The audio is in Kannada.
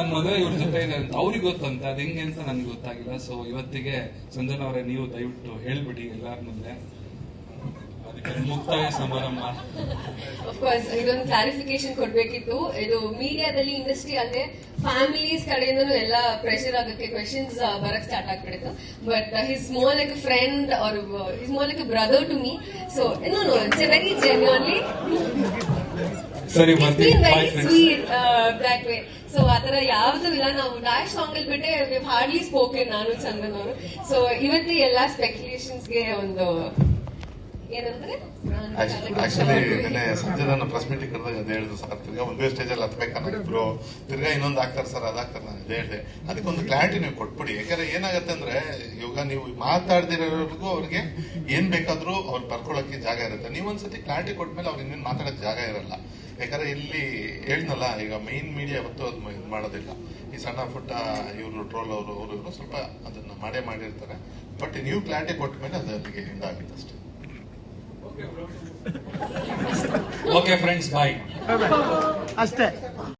ನನ್ನ ಮದುವೆ ಇವ್ರ ಜೊತೆ ಇದೆ ಅಂತ ಅವ್ರಿಗೆ ಗೊತ್ತಂತ ಅದು ಹೆಂಗೆ ಅಂತ ನನ್ಗೆ ಗೊತ್ತಾಗಿಲ್ಲ. ಸೊ ಇವತ್ತಿಗೆ ಸಂಜನಾ ಅವರೇ ನೀವು ದಯವಿಟ್ಟು ಹೇಳ್ಬಿಡಿ ಎಲ್ಲಾರ ಮುಂದೆ. ಇದೊಂದು ಕ್ಲಾರಿಫಿಕೇಶನ್ ಕೊಡ್ಬೇಕಿತ್ತು. ಇದು ಮೀಡಿಯಾದಲ್ಲಿ ಇಂಡಸ್ಟ್ರಿ ಅಲ್ಲದೆ ಫ್ಯಾಮಿಲೀಸ್ ಕಡೆಯಿಂದನೂ ಎಲ್ಲ ಪ್ರೆಷರ್ ಆಗಕ್ಕೆ ಕ್ವೆಶನ್ಸ್ ಬರಕ್ ಸ್ಟಾರ್ಟ್ ಆಗ್ಬಿಡುತ್ತೆ. But he's more like friend or is more like brother to me so no no it's very genuinely ಸರಿ ಸ್ವೀಟ್ ಬ್ಲಾಕ್ ವೇ ಸೊ ಆತರ ಯಾವ್ದು ಇಲ್ಲ. ನಾವು ಡ್ಯಾಶ್ ಸಾಂಗ್ ಅಲ್ಲಿ ಬಿಟ್ಟೆ ಹಾರ್ಡ್ಲಿ ಸ್ಪೋಕನ್ ನಾನು, ಚಂದನ್ ಅವರು. ಸೊ ಇವತ್ತು ಎಲ್ಲಾ ಸ್ಪೆಕ್ಯುಲೇಷನ್ಸ್ಗೆ ಒಂದು ಆಕ್ಚುಲಿ ನಿನ್ನೆ ಸಂಜೆ ನಾನು ಪ್ರೆಸ್ ಮೀಟಿಂಗ್ ಕರೆದಾಗ ಅದೇ ಹೇಳಿದ್ರು ಸರ್. ತಿರ್ಗಾ ಒಂದೇ ಸ್ಟೇಜಲ್ಲಿ ಅಲ್ಲಿ ಹತ್ಬೇಕನ್ನ ಇಬ್ರು. ತಿರ್ಗಾ ಇನ್ನೊಂದು ಹಾಕ್ತಾರೆ ಸರ್ ಅದಾಗ್ತಾರೆ ನಾನು ಅದೇ ಹೇಳಿದೆ. ಅದಕ್ಕೊಂದು ಕ್ಲಾರಿಟಿ ನೀವು ಕೊಟ್ಬಿಡಿ. ಯಾಕಂದ್ರೆ ಏನಾಗತ್ತೆ ಅಂದ್ರೆ ಇವಾಗ ನೀವು ಮಾತಾಡ್ದಿರೋರ್ಗೂ ಅವ್ರಿಗೆ ಏನ್ ಬೇಕಾದ್ರೂ ಅವ್ರು ಬರ್ಕೊಳಕ್ಕೆ ಜಾಗ ಇರುತ್ತೆ. ನೀವು ಒಂದ್ಸತಿ ಕ್ಲಾರಿಟಿ ಕೊಟ್ಮೇಲೆ ಅವ್ರು ಇನ್ನೇನು ಮಾತಾಡೋಕೆ ಜಾಗ ಇರಲ್ಲ. ಯಾಕಂದ್ರೆ ಇಲ್ಲಿ ಹೇಳ್ನಲ್ಲ ಈಗ ಮೈನ್ ಮೀಡಿಯಾ ಯಾವತ್ತೂ ಅದು ಇದು ಮಾಡೋದಿಲ್ಲ. ಈ ಸಣ್ಣ ಪುಟ್ಟ ಇವರು ಟ್ರೋಲ್ ಅವರು ಅವರು ಇವರು ಸ್ವಲ್ಪ ಅದನ್ನ ಮಾಡೇ ಮಾಡಿರ್ತಾರೆ. ಬಟ್ ನೀವು ಕ್ಲಾರಿಟಿ ಕೊಟ್ಟ ಮೇಲೆ ಅದು ಅದಕ್ಕೆ ಹಿಂದಾಗುತ್ತೆ ಅಷ್ಟೇ. ಓಕೆ ಫ್ರೆಂಡ್ಸ್ ಬಾಯ್ ಅಷ್ಟೇ